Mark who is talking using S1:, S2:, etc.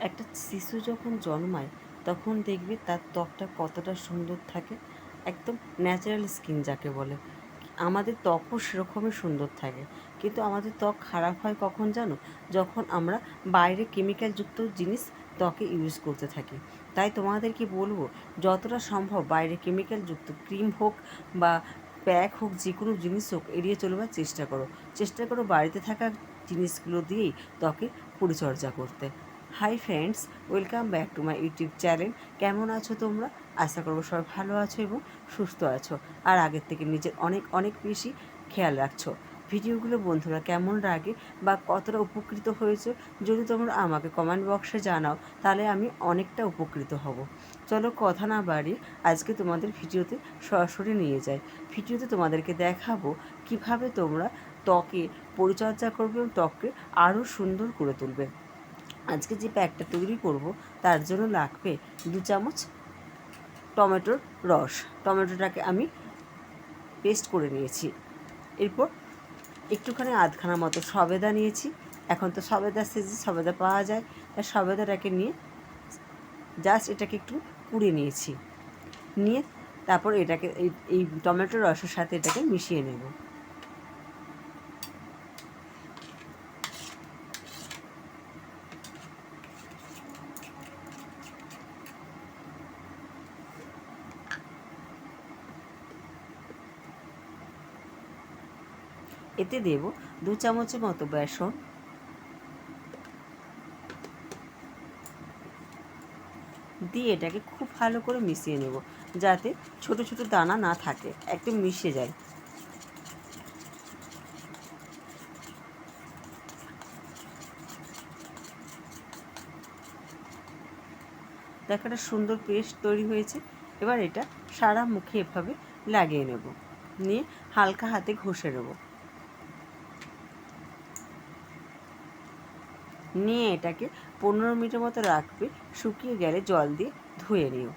S1: একটা শিশু যখন জন্মায়, তখন দেখবে তার ত্বকটা কতটা সুন্দর থাকে। একদম ন্যাচারাল স্কিন যাকে বলে। আমাদের ত্বকও সেরকমই সুন্দর থাকে। কিন্তু আমাদের ত্বক খারাপ হয় কখন জানো? যখন আমরা বাইরে কেমিক্যালযুক্ত জিনিস ত্বকে ইউজ করতে থাকি। তাই তোমাদেরকে বলব? যতটা সম্ভব বাইরে কেমিক্যালযুক্ত ক্রিম হোক বা প্যাক হোক, যে কোনো জিনিস হোক, এড়িয়ে চলবার চেষ্টা করো। চেষ্টা করো বাড়িতে থাকা জিনিসগুলো দিয়েই ত্বকে পরিচর্যা করতে। Hi friends welcome back to my YouTube channel কেমন আছো তোমরা? আশা করব সবাই ভালো আছো এবং সুস্থ আছো। আর আগের থেকে নিজের অনেক অনেক বেশি খেয়াল রাখছো। ভিডিওগুলো বন্ধুরা কেমন লাগে বা কতটা উপকৃত হয়েছে যদি তোমরা আমাকে কমেন্ট বক্সে জানাও, তাহলে আমি অনেকটা উপকৃত হব। চলো কথা না বাড়ি আজকে তোমাদের ভিডিওতে সরাসরি নিয়ে যাই। ভিডিওতে তোমাদেরকে দেখাবো কীভাবে তোমরা ত্বকে পরিচর্যা করবে এবং ত্বককে আরও সুন্দর করে তুলবে। আজকে যে প্যাকটা তৈরি করব, তার জন্য লাগবে দু চামচ টমেটোর রস। টমেটোটাকে আমি পেস্ট করে নিয়েছি। এরপর একটুখানি আধখানা মতো সবেদা নিয়েছি। এখন তো সবেদা সিজে সবেদা পাওয়া যায়। তাই সবেদাটাকে নিয়ে জাস্ট এটাকে একটু কুড়িয়ে নিয়েছি। নিয়ে তারপর এটাকে এই এই টমেটোর রসের সাথে এটাকে মিশিয়ে নেব। এতে দেব দু চামচের মতো বেসন। দিয়ে এটাকে খুব ভালো করে মিশিয়ে নেব যাতে ছোট ছোট দানা না থাকে, একদম মিশে যায়। দেখো একটা সুন্দর পেস্ট তৈরি হয়েছে, এবার এটা সারা মুখে এভাবে লাগিয়ে নেব। নিয়ে হালকা হাতে ঘষে নেব। নিয়ে এটাকে পনেরো মিনিটের মতো রাখবে শুকিয়ে গেলে জল দিয়ে ধুয়ে নিও।